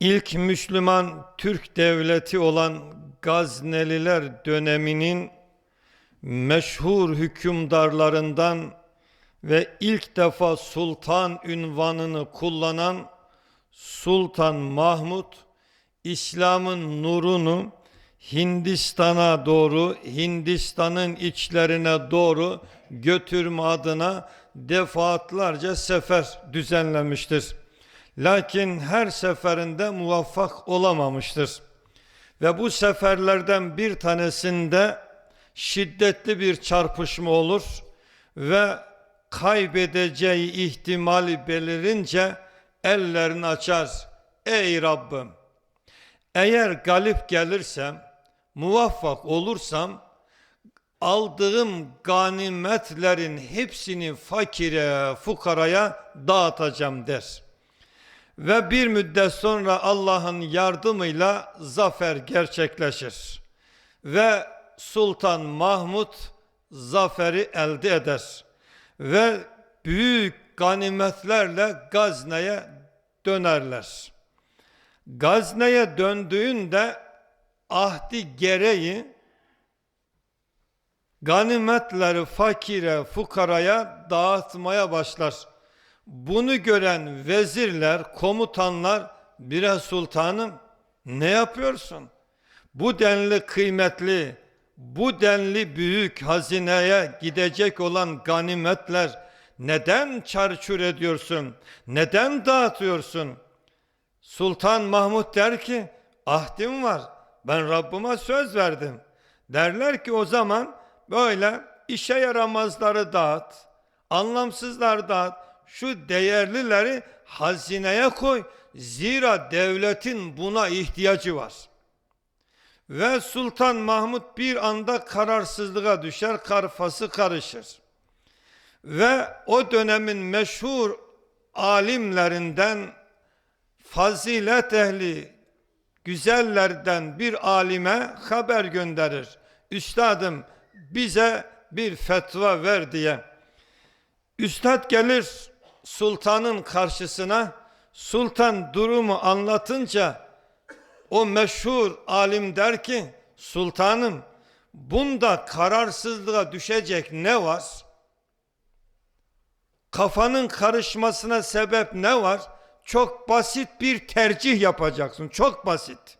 İlk Müslüman Türk devleti olan Gazneliler döneminin meşhur hükümdarlarından ve ilk defa sultan ünvanını kullanan Sultan Mahmud İslam'ın nurunu Hindistan'a doğru, Hindistan'ın içlerine doğru götürme adına defaatlarca sefer düzenlemiştir. Lakin her seferinde muvaffak olamamıştır. Ve bu seferlerden bir tanesinde şiddetli bir çarpışma olur ve kaybedeceği ihtimali belirince ellerini açar. Ey Rabbim eğer galip gelirsem, muvaffak olursam aldığım ganimetlerin hepsini fakire, fukaraya dağıtacağım der. Ve bir müddet sonra Allah'ın yardımıyla zafer gerçekleşir. Ve Sultan Mahmud zaferi elde eder. Ve büyük ganimetlerle Gazne'ye dönerler. Gazne'ye döndüğünde ahdi gereği ganimetleri fakire, fukaraya dağıtmaya başlar. Bunu gören vezirler, komutanlar bire sultanım ne yapıyorsun? Bu denli kıymetli, bu denli büyük hazineye gidecek olan ganimetler neden çarçur ediyorsun? Neden dağıtıyorsun? Sultan Mahmud der ki ahdim var. Ben Rabbime söz verdim. Derler ki o zaman böyle işe yaramazları dağıt, anlamsızlar dağıt, şu değerlileri hazineye koy. Zira devletin buna ihtiyacı var. Ve Sultan Mahmud bir anda kararsızlığa düşer, karfası karışır. Ve o dönemin meşhur alimlerinden fazilet ehli güzellerden bir alime haber gönderir. Üstadım bize bir fetva ver diye. Üstad gelir sultanın karşısına. Sultan durumu anlatınca o meşhur alim der ki sultanım bunda kararsızlığa düşecek ne var? Kafanın karışmasına sebep ne var? Çok basit bir tercih yapacaksın. Çok basit.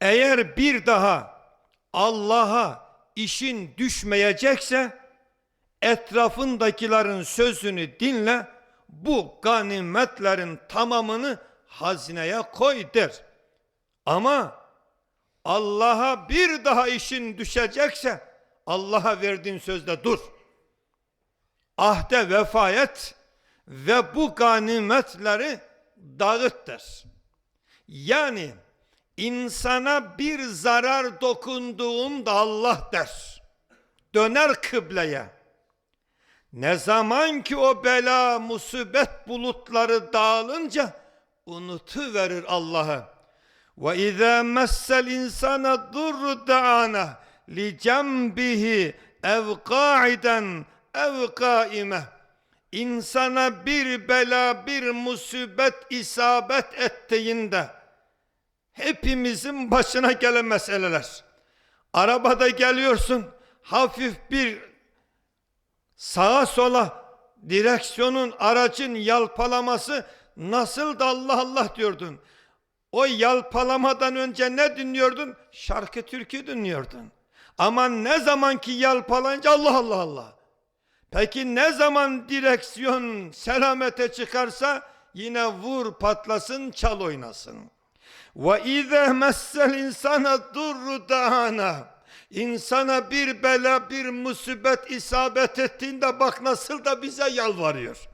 Eğer bir daha Allah'a işin düşmeyecekse etrafındakilerin sözünü dinle bu ganimetlerin tamamını hazineye koy der. Ama Allah'a bir daha işin düşecekse Allah'a verdiğin sözde dur. Ahde vefa et ve bu ganimetleri dağıt der. Yani insana bir zarar dokunduğunda Allah der. Döner kıbleye. Ne zaman ki o bela musibet bulutları dağılınca unutuverir Allah'ı. Ve izâ messel insana durru da'ana li cembihi ev qa'iden ev kâime. İnsana bir bela bir musibet isabet ettiğinde hepimizin başına gelen meseleler. Arabada geliyorsun hafif bir sağa sola direksiyonun aracın yalpalaması nasıl da Allah Allah diyordun. O yalpalamadan önce ne dinliyordun? Şarkı türkü dinliyordun. Ama ne zaman ki yalpalayınca Allah Allah Allah. Peki ne zaman direksiyon selamete çıkarsa yine vur patlasın çal oynasın. Ve izâ messel insana durru dahana. İnsana bir bela bir musibet isabet ettiğinde bak nasıl da bize yalvarıyor.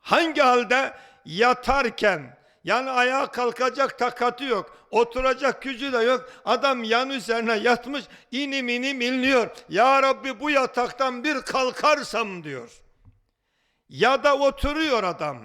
Hangi halde yatarken yani ayağa kalkacak takatı yok. Oturacak gücü de yok. Adam yan üzerine yatmış inim inim inliyor. Ya Rabbi bu yataktan bir kalkarsam diyor. Ya da oturuyor adam.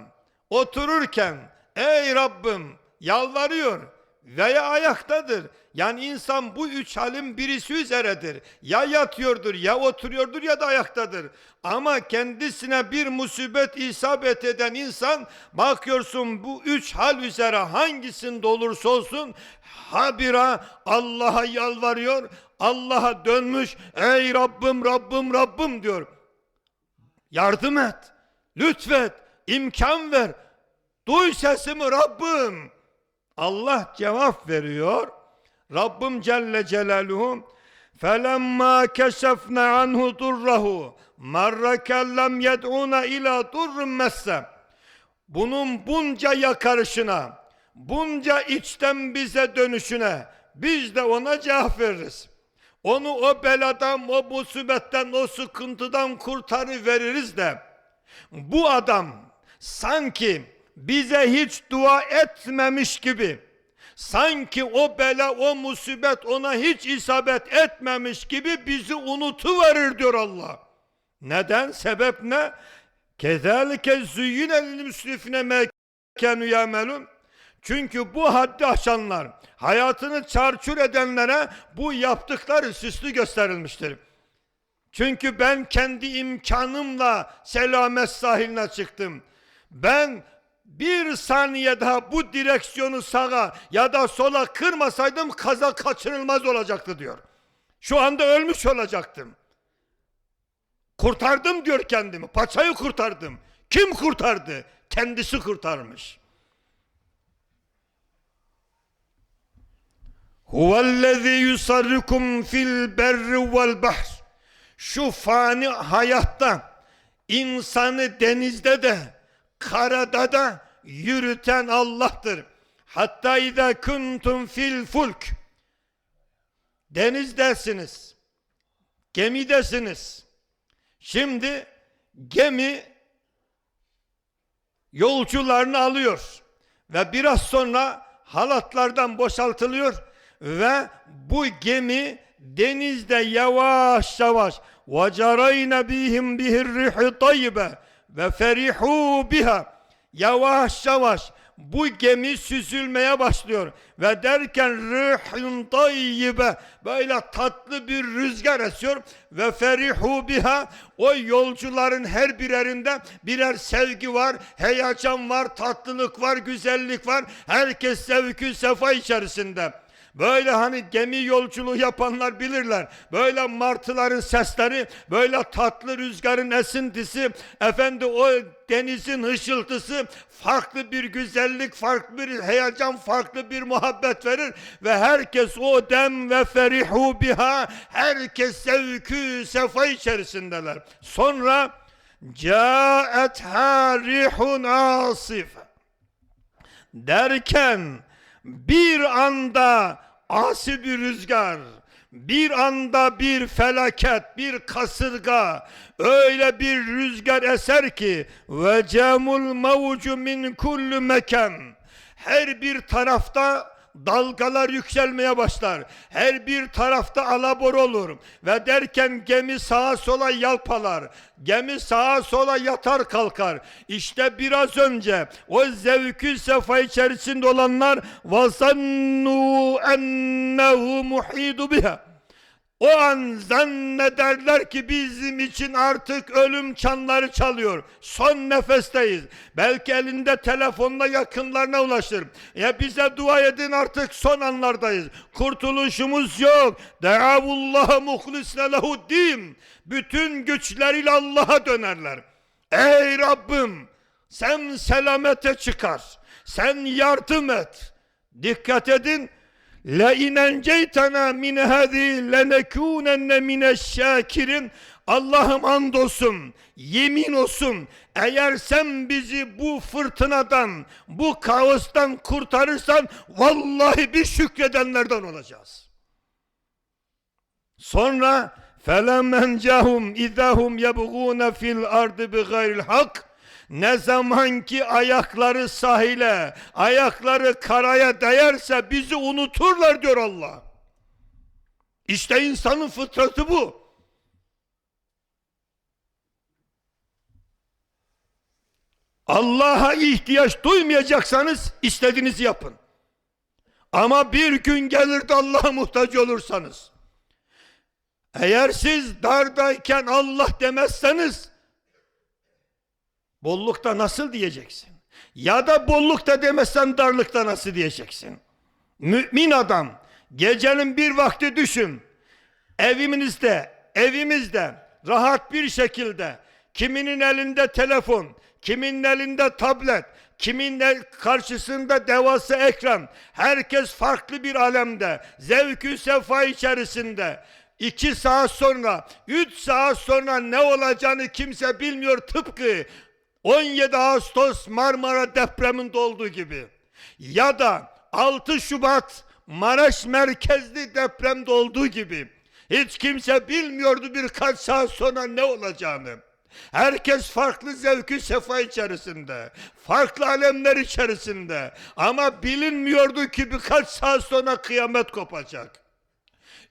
Otururken ey Rabbim yalvarıyor. Veya ayaktadır. Yani insan bu üç halin birisi üzeredir. Ya yatıyordur, ya oturuyordur ya da ayaktadır. Ama kendisine bir musibet isabet eden insan bakıyorsun bu üç hal üzere hangisinde olursa olsun habira Allah'a yalvarıyor. Allah'a dönmüş. Ey Rabbim Rabbim Rabbim diyor. Yardım et. Lütfet. imkan ver. Duy sesimi Rabbim. Allah cevap veriyor. Rabbim Celle Celaluhu فَلَمَّا كَشَفْنَا عَنْهُ دُرَّهُ مَرَّ كَلَّمْ يَدْعُونَ اِلَى دُرٍ مَسَّ Bunun bunca yakarışına, bunca içten bize dönüşüne biz de ona cevap veririz. Onu o beladan, o musibetten, o sıkıntıdan kurtarı veririz de bu adam sanki bize hiç dua etmemiş gibi sanki o bela, o musibet ona hiç isabet etmemiş gibi bizi unutuverir diyor Allah. Neden? Sebep ne? Kezalike züyyine lil müsrifine mekenu yamelun. Çünkü bu haddi aşanlar, hayatını çarçur edenlere bu yaptıkları süslü gösterilmiştir. Çünkü ben kendi imkanımla selamet sahiline çıktım. Ben bir saniye daha bu direksiyonu sağa ya da sola kırmasaydım kaza kaçınılmaz olacaktı diyor. Şu anda ölmüş olacaktım. Kurtardım diyor kendimi. Paçayı kurtardım. Kim kurtardı? Kendisi kurtarmış. Huvellezî yusarrikum fil berri vel bahr. Şu fani hayatta insanı denizde de karada da yürüten Allah'tır. Hatta izâ kuntum fil fulk. Denizdesiniz. Gemidesiniz. Şimdi gemi yolcularını alıyor ve biraz sonra halatlardan boşaltılıyor ve bu gemi denizde yavaş yavaş وَجَرَيْنَ بِهِمْ بِهِ الرِّحِ طَيِّبَ ve ferihu biha yavaş yavaş. Bu gemi süzülmeye başlıyor. Ve derken rihun tayyibe. Böyle tatlı bir rüzgar esiyor. Ve ferihu biha. O yolcuların her birerinde birer sevgi var, heyecan var, tatlılık var, güzellik var. Herkes sevgi sefa içerisinde. Böyle hani gemi yolculuğu yapanlar bilirler. Böyle martıların sesleri, böyle tatlı rüzgarın esintisi, efendi o denizin hışıltısı farklı bir güzellik, farklı bir heyecan, farklı bir muhabbet verir ve herkes o dem ve ferihu biha herkes sevkü sefa içerisindeler. Sonra caetha rihun asif derken bir anda asi bir rüzgar, bir anda bir felaket, bir kasırga, öyle bir rüzgar eser ki ve cemul mevcu min kullu mekan. Her bir tarafta dalgalar yükselmeye başlar. Her bir tarafta alabor olur ve derken gemi sağa sola yalpalar. Gemi sağa sola yatar kalkar. İşte biraz önce o zevkü sefa içerisinde olanlar vazannu ennehu muhidu biha. O an zannederler ki bizim için artık ölüm çanları çalıyor. Son nefesteyiz. Belki elinde telefonla yakınlarına ulaşır. Ya bize dua edin artık son anlardayız. Kurtuluşumuz yok. Deavullaha muhlisne lehuddin. Bütün güçleriyle Allah'a dönerler. Ey Rabbim sen selamete çıkar. Sen yardım et. Dikkat edin. La inenceytana min hadi lenekunenne mineşşakirin Allah'ım andolsun, yemin olsun eğer sen bizi bu fırtınadan, bu kaostan kurtarırsan vallahi bir şükredenlerden olacağız. Sonra felemmen cahum idahum yebgûne fil ardı bi gayril hak ne zaman ki ayakları sahile, ayakları karaya değerse bizi unuturlar diyor Allah. İşte insanın fıtratı bu. Allah'a ihtiyaç duymayacaksanız istediğinizi yapın. Ama bir gün gelir de Allah'a muhtaç olursanız. Eğer siz dardayken Allah demezseniz bollukta nasıl diyeceksin? Ya da bollukta demezsen darlıkta nasıl diyeceksin? Mümin adam gecenin bir vakti düşün. Evinizde, evimizde rahat bir şekilde kiminin elinde telefon, kiminin elinde tablet, kimin karşısında devasa ekran. Herkes farklı bir alemde, zevkü sefa içerisinde. İki saat sonra, üç saat sonra ne olacağını kimse bilmiyor tıpkı 17 Ağustos Marmara depreminde olduğu gibi. Ya da 6 Şubat Maraş merkezli depremde olduğu gibi. Hiç kimse bilmiyordu birkaç saat sonra ne olacağını. Herkes farklı zevkü sefa içerisinde, farklı alemler içerisinde. Ama bilinmiyordu ki birkaç saat sonra kıyamet kopacak.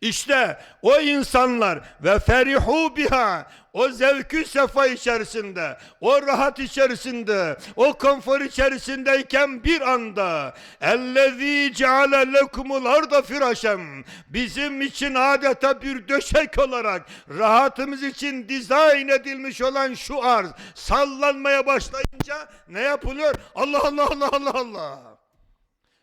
İşte o insanlar ve ferihu biha o zevkü sefa içerisinde, o rahat içerisinde, o konfor içerisindeyken bir anda ellezî ceale lekumul arda firaşem bizim için adeta bir döşek olarak rahatımız için dizayn edilmiş olan şu arz sallanmaya başlayınca ne yapılıyor? Allah Allah Allah Allah Allah.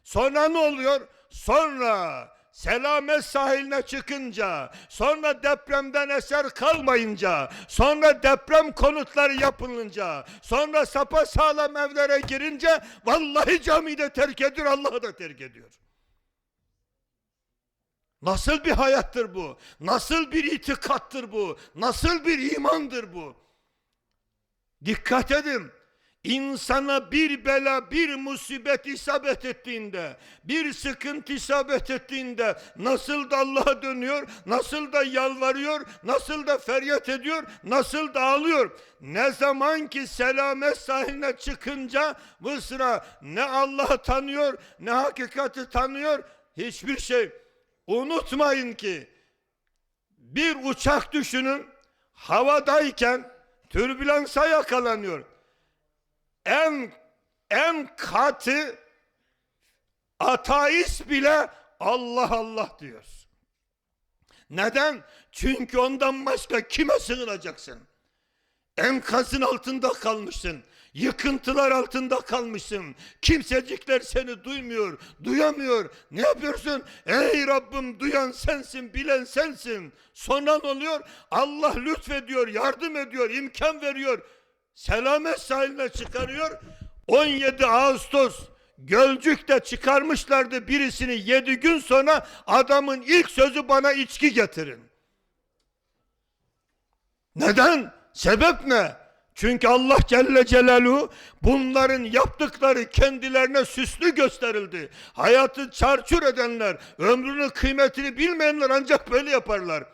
Sonra ne oluyor? Sonra selamet sahiline çıkınca, sonra depremden eser kalmayınca, sonra deprem konutları yapılınca, sonra sapa sağlam evlere girince vallahi camiyi de terk ediyor, Allah'ı da terk ediyor. Nasıl bir hayattır bu? Nasıl bir itikattır bu? Nasıl bir imandır bu? Dikkat edin. İnsana bir bela, bir musibet isabet ettiğinde, bir sıkıntı isabet ettiğinde nasıl da Allah'a dönüyor, nasıl da yalvarıyor, nasıl da feryat ediyor, nasıl da ağlıyor. Ne zaman ki selamet sahiline çıkınca bu sıra ne Allah'ı tanıyor, ne hakikati tanıyor, hiçbir şey. Unutmayın ki bir uçak düşünün havadayken türbülansa yakalanıyor. En en katı ateist bile Allah Allah diyor. Neden? Çünkü ondan başka kime sığınacaksın? Enkazın altında kalmışsın. Yıkıntılar altında kalmışsın. Kimsecikler seni duymuyor, duyamıyor. Ne yapıyorsun? Ey Rabbim duyan sensin, bilen sensin. Sonra ne oluyor? Allah lütfediyor, yardım ediyor, imkan veriyor. Selamet sahiline çıkarıyor. 17 Ağustos Gölcük'te çıkarmışlardı birisini 7 gün sonra adamın ilk sözü bana içki getirin. Neden? Sebep ne? Çünkü Allah Celle Celaluhu bunların yaptıkları kendilerine süslü gösterildi. Hayatı çarçur edenler, ömrünün kıymetini bilmeyenler ancak böyle yaparlar.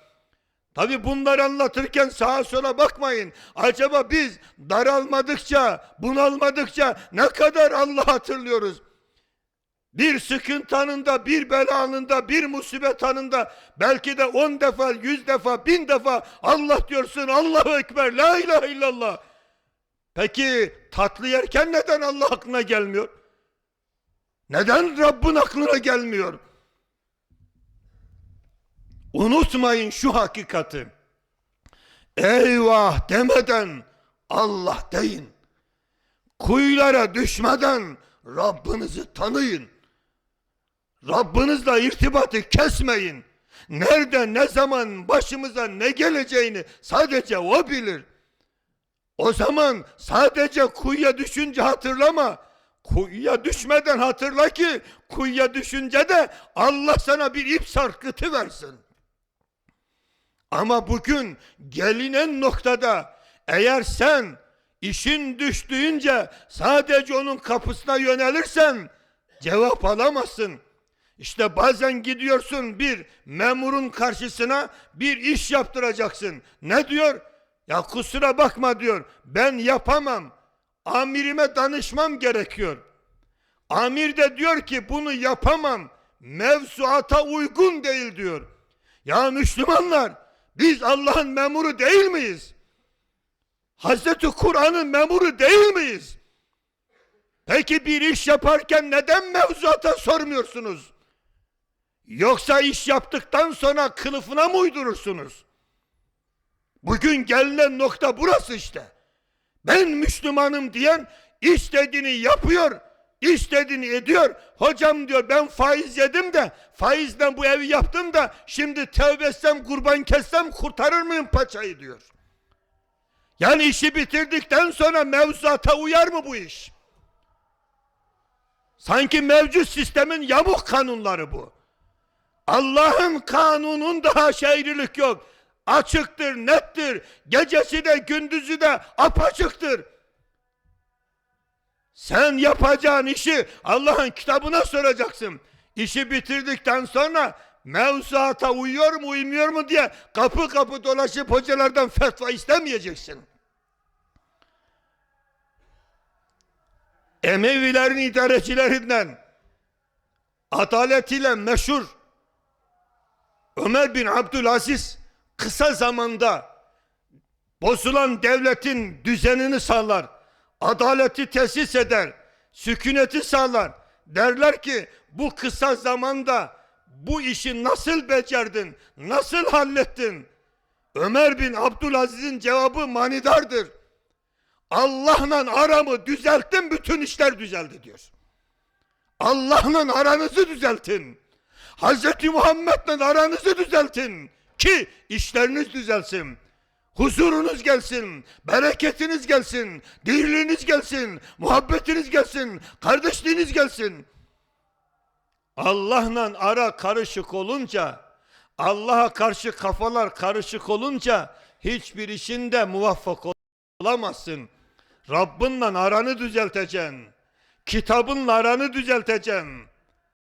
Tabi bunları anlatırken sağa sola bakmayın. Acaba biz daralmadıkça, bunalmadıkça ne kadar Allah hatırlıyoruz? Bir sıkıntı anında, bir bela anında, bir musibet anında belki de on defa, yüz defa, bin defa Allah diyorsun Allahu Ekber, La ilahe illallah. Peki tatlı yerken neden Allah aklına gelmiyor? Neden Rabbin aklına gelmiyor? Unutmayın şu hakikati. Eyvah demeden Allah deyin. Kuyulara düşmeden Rabbinizi tanıyın. Rabbinizle irtibatı kesmeyin. Nerede ne zaman başımıza ne geleceğini sadece o bilir. O zaman sadece kuyuya düşünce hatırlama. Kuyuya düşmeden hatırla ki kuyuya düşünce de Allah sana bir ip sarkıtı versin. Ama bugün gelinen noktada eğer sen işin düştüğünce sadece onun kapısına yönelirsen cevap alamazsın. İşte bazen gidiyorsun bir memurun karşısına bir iş yaptıracaksın. Ne diyor? Ya kusura bakma diyor. Ben yapamam. Amirime danışmam gerekiyor. Amir de diyor ki bunu yapamam. Mevzuata uygun değil diyor. Ya Müslümanlar biz Allah'ın memuru değil miyiz? Hazreti Kur'an'ın memuru değil miyiz? Peki bir iş yaparken neden mevzuata sormuyorsunuz? Yoksa iş yaptıktan sonra kılıfına mı uydurursunuz? Bugün gelinen nokta burası işte. Ben Müslümanım diyen istediğini yapıyor, istediğini ediyor. Hocam diyor ben faiz yedim de faizden bu evi yaptım da şimdi tevbe etsem kurban kessem kurtarır mıyım paçayı diyor. Yani işi bitirdikten sonra mevzuata uyar mı bu iş? Sanki mevcut sistemin yamuk kanunları bu. Allah'ın kanununda haşa yok. Açıktır, nettir. Gecesi de gündüzü de apaçıktır. Sen yapacağın işi Allah'ın kitabına soracaksın. İşi bitirdikten sonra mevzuata uyuyor mu uymuyor mu diye kapı kapı dolaşıp hocalardan fetva istemeyeceksin. Emevilerin idarecilerinden adaletiyle meşhur Ömer bin Abdülaziz kısa zamanda bozulan devletin düzenini sağlar, adaleti tesis eder, sükuneti sağlar. Derler ki bu kısa zamanda bu işi nasıl becerdin, nasıl hallettin? Ömer bin Abdülaziz'in cevabı manidardır. Allah'la aramı düzelttim bütün işler düzeldi diyor. Allah'la aranızı düzeltin. Hazreti Muhammed'le aranızı düzeltin ki işleriniz düzelsin. Huzurunuz gelsin, bereketiniz gelsin, dirliğiniz gelsin, muhabbetiniz gelsin, kardeşliğiniz gelsin. Allah'la ara karışık olunca, Allah'a karşı kafalar karışık olunca hiçbir işinde muvaffak olamazsın. Rabbinle aranı düzelteceksin. Kitabınla aranı düzelteceksin.